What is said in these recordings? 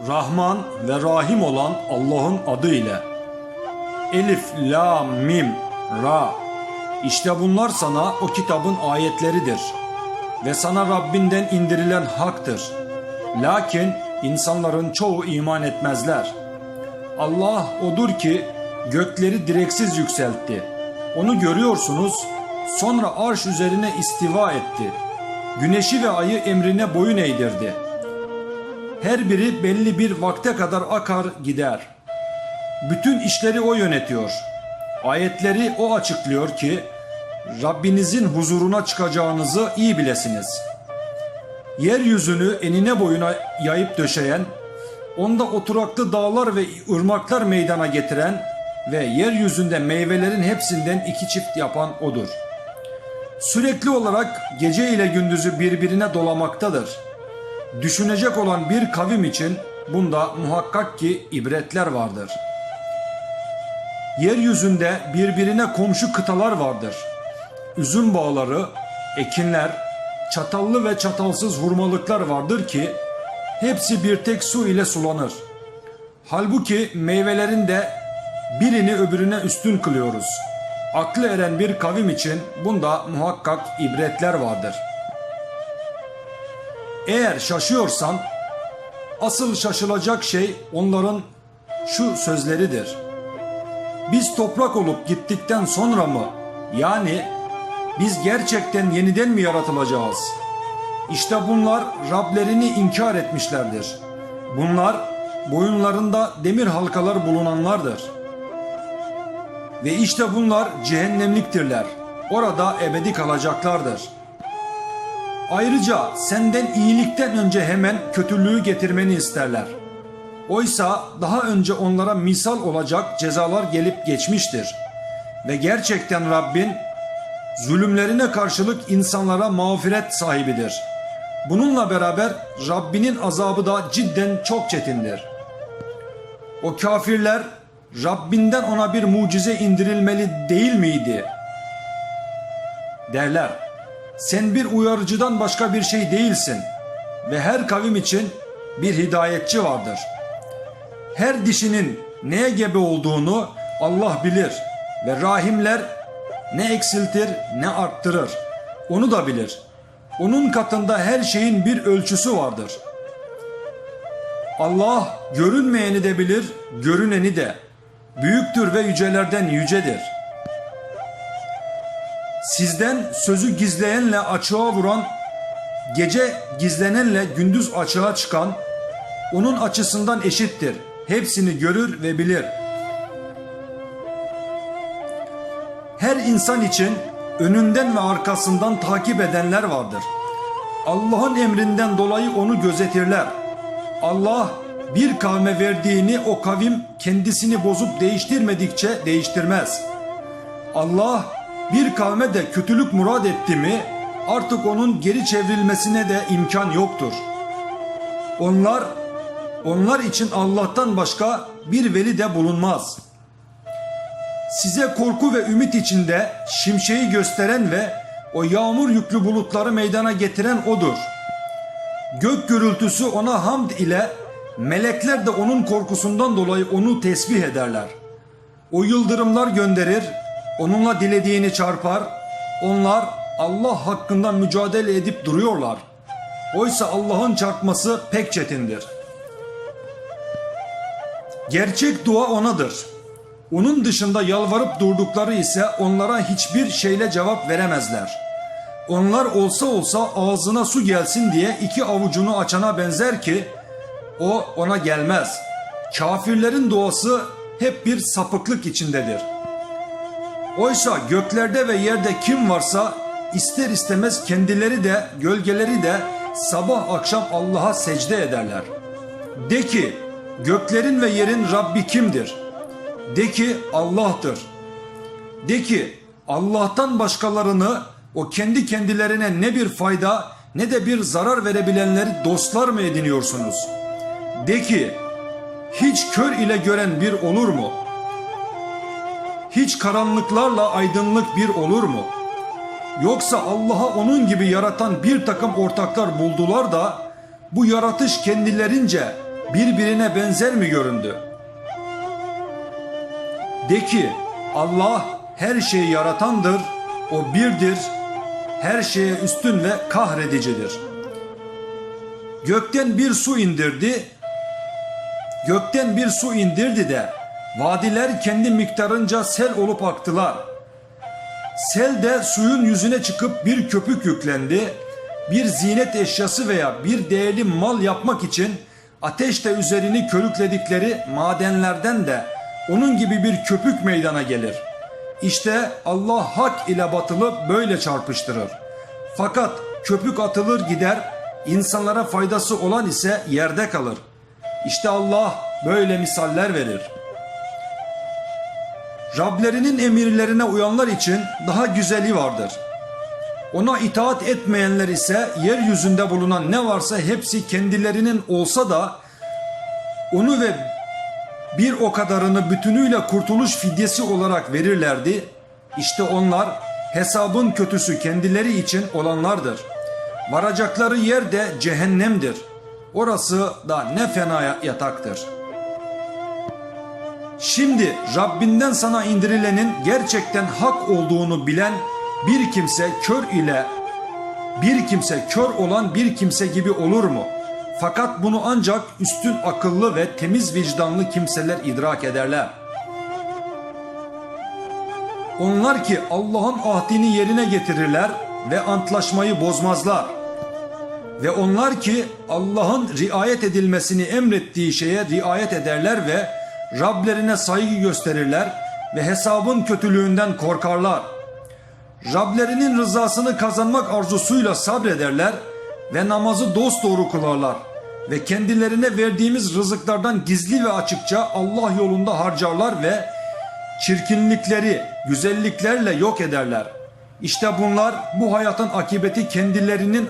Rahman ve Rahim olan Allah'ın adıyla. Elif, La, Mim, Ra. İşte bunlar sana o kitabın ayetleridir. Ve sana Rabbinden indirilen haktır. Lakin insanların çoğu iman etmezler. Allah odur ki gökleri direksiz yükseltti. Onu görüyorsunuz. Sonra arş üzerine istiva etti. Güneşi ve ayı emrine boyun eğdirdi. Her biri belli bir vakte kadar akar gider. Bütün işleri o yönetiyor. Ayetleri o açıklıyor ki Rabbinizin huzuruna çıkacağınızı iyi bilesiniz. Yeryüzünü enine boyuna yayıp döşeyen, onda oturaklı dağlar ve ırmaklar meydana getiren ve yeryüzünde meyvelerin hepsinden iki çift yapan odur. Sürekli olarak gece ile gündüzü birbirine dolamaktadır. Düşünecek olan bir kavim için bunda muhakkak ki ibretler vardır. Yeryüzünde birbirine komşu kıtalar vardır. Üzüm bağları, ekinler, çatallı ve çatalsız hurmalıklar vardır ki hepsi bir tek su ile sulanır. Halbuki meyvelerin de birini öbürüne üstün kılıyoruz. Aklı eren bir kavim için bunda muhakkak ibretler vardır. Eğer şaşıyorsan asıl şaşılacak şey onların şu sözleridir. Biz toprak olup gittikten sonra mı yani biz gerçekten yeniden mi yaratılacağız? İşte bunlar Rablerini inkar etmişlerdir. Bunlar boyunlarında demir halkalar bulunanlardır. Ve işte bunlar cehennemliktirler. Orada ebedi kalacaklardır. Ayrıca senden iyilikten önce hemen kötülüğü getirmeni isterler. Oysa daha önce onlara misal olacak cezalar gelip geçmiştir. Ve gerçekten Rabbin zulümlerine karşılık insanlara mağfiret sahibidir. Bununla beraber Rabbinin azabı da cidden çok çetindir. O kafirler Rabbinden ona bir mucize indirilmeli değil miydi? Derler. Sen bir uyarıcıdan başka bir şey değilsin ve her kavim için bir hidayetçi vardır. Her dişinin neye gebe olduğunu Allah bilir ve rahimler ne eksiltir ne arttırır. Onu da bilir. Onun katında her şeyin bir ölçüsü vardır. Allah görünmeyeni de bilir, görüneni de. Büyüktür ve yücelerden yücedir. Sizden sözü gizleyenle açığa vuran, gece gizlenenle gündüz açığa çıkan, onun açısından eşittir. Hepsini görür ve bilir. Her insan için önünden ve arkasından takip edenler vardır. Allah'ın emrinden dolayı onu gözetirler. Allah bir kavme verdiğini o kavim kendisini bozup değiştirmedikçe değiştirmez. Allah bir kavme de kötülük murad etti mi artık onun geri çevrilmesine de imkan yoktur. Onlar onlar için Allah'tan başka bir veli de bulunmaz. Size korku ve ümit içinde şimşeği gösteren ve o yağmur yüklü bulutları meydana getiren odur. Gök gürültüsü ona hamd ile melekler de onun korkusundan dolayı onu tesbih ederler. O yıldırımlar gönderir, onunla dilediğini çarpar. Onlar Allah hakkında mücadele edip duruyorlar. Oysa Allah'ın çarpması pek çetindir. Gerçek dua onadır. Onun dışında yalvarıp durdukları ise onlara hiçbir şeyle cevap veremezler. Onlar olsa olsa ağzına su gelsin diye iki avucunu açana benzer ki o ona gelmez. Kafirlerin duası hep bir sapıklık içindedir. Oysa göklerde ve yerde kim varsa ister istemez kendileri de gölgeleri de sabah akşam Allah'a secde ederler. De ki göklerin ve yerin Rabbi kimdir? De ki Allah'tır. De ki Allah'tan başkalarını o kendi kendilerine ne bir fayda ne de bir zarar verebilenleri dostlar mı ediniyorsunuz? De ki hiç kör ile gören bir olur mu? Hiç karanlıklarla aydınlık bir olur mu? Yoksa Allah'a onun gibi yaratan bir takım ortaklar buldular da bu yaratış kendilerince birbirine benzer mi göründü? De ki Allah her şeyi yaratandır, o birdir, her şeye üstün ve kahredicidir. Gökten bir su indirdi, gökten bir su indirdi de vadiler kendi miktarınca sel olup aktılar. Sel de suyun yüzüne çıkıp bir köpük yüklendi, bir zinet eşyası veya bir değerli mal yapmak için ateşte üzerini körükledikleri madenlerden de onun gibi bir köpük meydana gelir. İşte Allah hak ile batılı böyle çarpıştırır. Fakat köpük atılır gider, insanlara faydası olan ise yerde kalır. İşte Allah böyle misaller verir. Rablerinin emirlerine uyanlar için daha güzeli vardır. Ona itaat etmeyenler ise yeryüzünde bulunan ne varsa hepsi kendilerinin olsa da onu ve bir o kadarını bütünüyle kurtuluş fidyesi olarak verirlerdi. İşte onlar hesabın kötüsü kendileri için olanlardır. Varacakları yer de cehennemdir. Orası da ne fena yataktır. Şimdi Rabbinden sana indirilenin gerçekten hak olduğunu bilen bir kimse kör ile bir kimse kör olan bir kimse gibi olur mu? Fakat bunu ancak üstün akıllı ve temiz vicdanlı kimseler idrak ederler. Onlar ki Allah'ın ahdini yerine getirirler ve antlaşmayı bozmazlar. Ve onlar ki Allah'ın riayet edilmesini emrettiği şeye riayet ederler ve Rablerine saygı gösterirler ve hesabın kötülüğünden korkarlar. Rablerinin rızasını kazanmak arzusuyla sabrederler ve namazı dosdoğru kılarlar ve kendilerine verdiğimiz rızıklardan gizli ve açıkça Allah yolunda harcarlar ve çirkinlikleri güzelliklerle yok ederler. İşte bunlar bu hayatın akibeti kendilerinin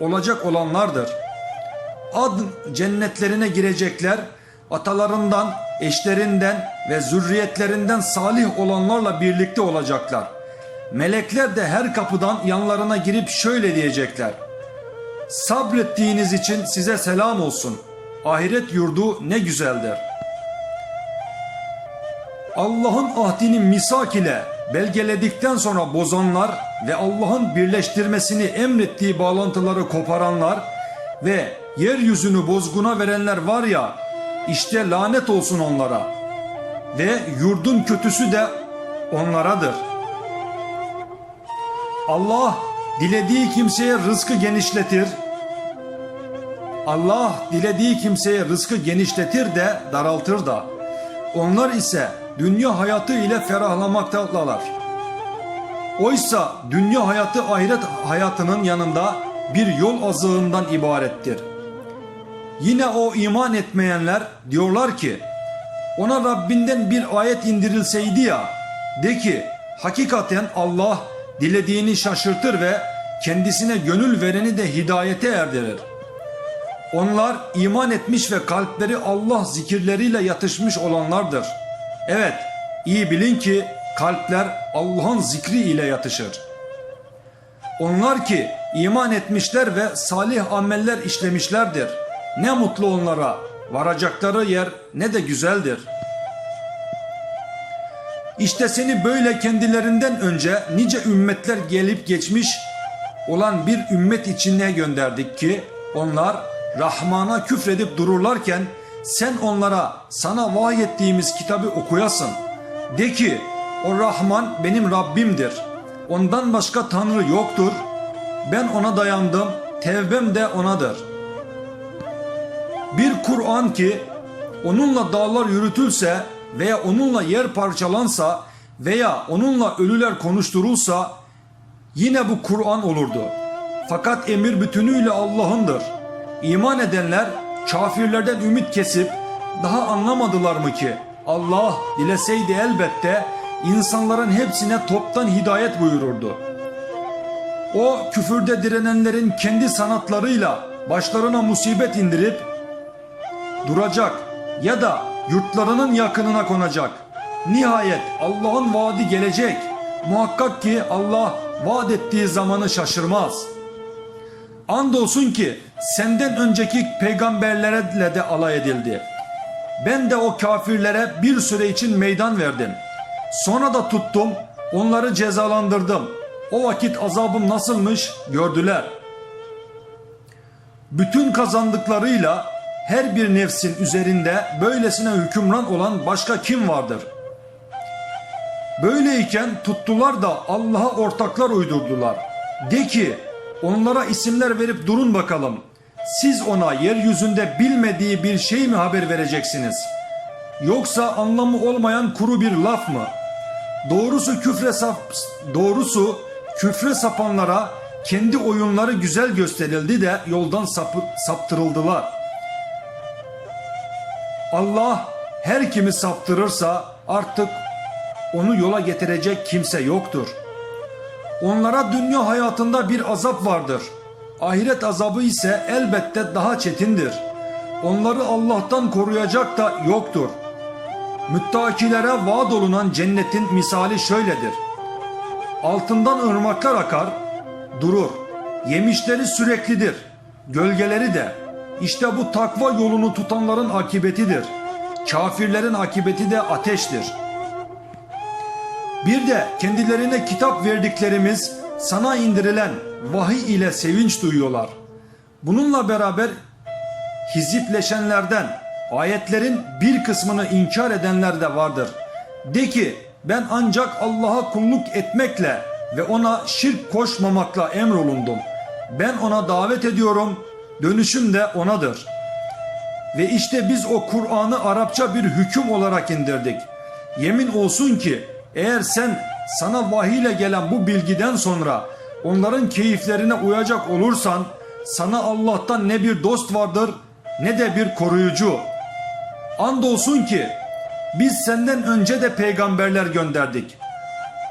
olacak olanlardır. Ad cennetlerine girecekler, atalarından, eşlerinden ve zürriyetlerinden salih olanlarla birlikte olacaklar. Melekler de her kapıdan yanlarına girip şöyle diyecekler. Sabrettiğiniz için size selam olsun. Ahiret yurdu ne güzeldir. Allah'ın ahdini misak ile belgeledikten sonra bozanlar ve Allah'ın birleştirmesini emrettiği bağlantıları koparanlar ve yeryüzünü bozguna verenler var ya işte lanet olsun onlara ve yurdun kötüsü de onlaradır. Allah dilediği kimseye rızkı genişletir. Allah dilediği kimseye rızkı genişletir de daraltır da. Onlar ise dünya hayatı ile ferahlamaktalar. Oysa dünya hayatı ahiret hayatının yanında bir yol azığından ibarettir. Yine o iman etmeyenler diyorlar ki ona Rabbinden bir ayet indirilseydi ya de ki hakikaten Allah dilediğini şaşırtır ve kendisine gönül vereni de hidayete erdirir. Onlar iman etmiş ve kalpleri Allah zikirleriyle yatışmış olanlardır. Evet, iyi bilin ki kalpler Allah'ın zikri ile yatışır. Onlar ki iman etmişler ve salih ameller işlemişlerdir. Ne mutlu onlara, varacakları yer ne de güzeldir. İşte seni böyle kendilerinden önce nice ümmetler gelip geçmiş olan bir ümmet içine gönderdik ki onlar Rahman'a küfredip dururlarken sen onlara sana vahyettiğimiz kitabı okuyasın. De ki o Rahman benim Rabbimdir. Ondan başka Tanrı yoktur. Ben ona dayandım. Tevbem de onadır. Bir Kur'an ki onunla dağlar yürütülse veya onunla yer parçalansa veya onunla ölüler konuşturulsa yine bu Kur'an olurdu. Fakat emir bütünüyle Allah'ındır. İman edenler kafirlerden ümit kesip daha anlamadılar mı ki Allah dileseydi elbette insanların hepsine toptan hidayet buyururdu. O küfürde direnenlerin kendi sanatlarıyla başlarına musibet indirip duracak ya da yurtlarının yakınına konacak. Nihayet Allah'ın vaadi gelecek. Muhakkak ki Allah vaat ettiği zamanı şaşırmaz. Andolsun ki senden önceki peygamberlerle de alay edildi. Ben de o kafirlere bir süre için meydan verdim. Sonra da tuttum, onları cezalandırdım. O vakit azabım nasılmış gördüler. Bütün kazandıklarıyla her bir nefsin üzerinde böylesine hükümran olan başka kim vardır? Böyleyken tuttular da Allah'a ortaklar uydurdular. De ki onlara isimler verip durun bakalım. Siz ona yeryüzünde bilmediği bir şey mi haber vereceksiniz? Yoksa anlamı olmayan kuru bir laf mı? Doğrusu küfre sap, doğrusu küfre sapanlara kendi oyunları güzel gösterildi de yoldan sapı, saptırıldılar. Allah her kimi saptırırsa artık onu yola getirecek kimse yoktur. Onlara dünya hayatında bir azap vardır. Ahiret azabı ise elbette daha çetindir. Onları Allah'tan koruyacak da yoktur. Müttakilere vaat olunan cennetin misali şöyledir. Altından ırmaklar akar, durur. Yemişleri süreklidir. Gölgeleri de. İşte bu takva yolunu tutanların akibetidir. Kafirlerin akibeti de ateştir. Bir de kendilerine kitap verdiklerimiz sana indirilen vahiy ile sevinç duyuyorlar. Bununla beraber hizipleşenlerden, ayetlerin bir kısmını inkar edenler de vardır. De ki ben ancak Allah'a kulluk etmekle ve ona şirk koşmamakla emrolundum. Ben ona davet ediyorum, dönüşüm de onadır. Ve işte biz o Kur'an'ı Arapça bir hüküm olarak indirdik. Yemin olsun ki eğer sen sana vahiy ile gelen bu bilgiden sonra onların keyiflerine uyacak olursan sana Allah'tan ne bir dost vardır ne de bir koruyucu. Andolsun ki biz senden önce de peygamberler gönderdik.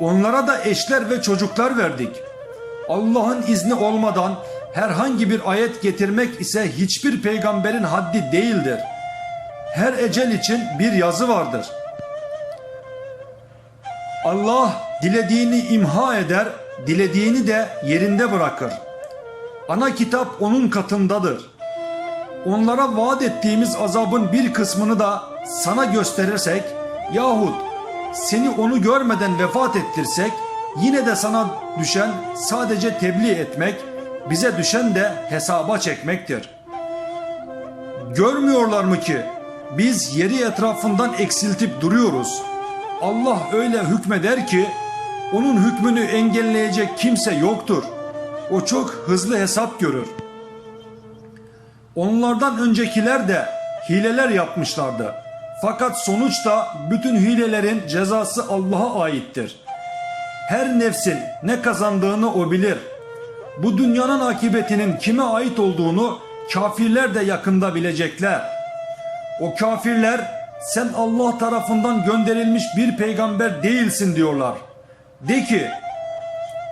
Onlara da eşler ve çocuklar verdik. Allah'ın izni olmadan herhangi bir ayet getirmek ise hiçbir peygamberin haddi değildir. Her ecel için bir yazı vardır. Allah dilediğini imha eder, dilediğini de yerinde bırakır. Ana kitap onun katındadır. Onlara vaat ettiğimiz azabın bir kısmını da sana gösterirsek yahut seni onu görmeden vefat ettirsek yine de sana düşen sadece tebliğ etmek, bize düşen de hesaba çekmektir. Görmüyorlar mı ki biz yeri etrafından eksiltip duruyoruz. Allah öyle hükmeder ki onun hükmünü engelleyecek kimse yoktur. O çok hızlı hesap görür. Onlardan öncekiler de hileler yapmışlardı. Fakat sonuçta bütün hilelerin cezası Allah'a aittir. Her nefsin ne kazandığını o bilir. Bu dünyanın akıbetinin kime ait olduğunu kafirler de yakında bilecekler. O kafirler sen Allah tarafından gönderilmiş bir peygamber değilsin diyorlar. De ki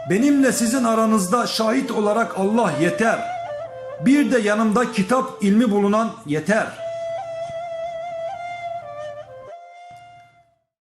benimle sizin aranızda şahit olarak Allah yeter. Bir de yanımda kitap ilmi bulunan yeter.''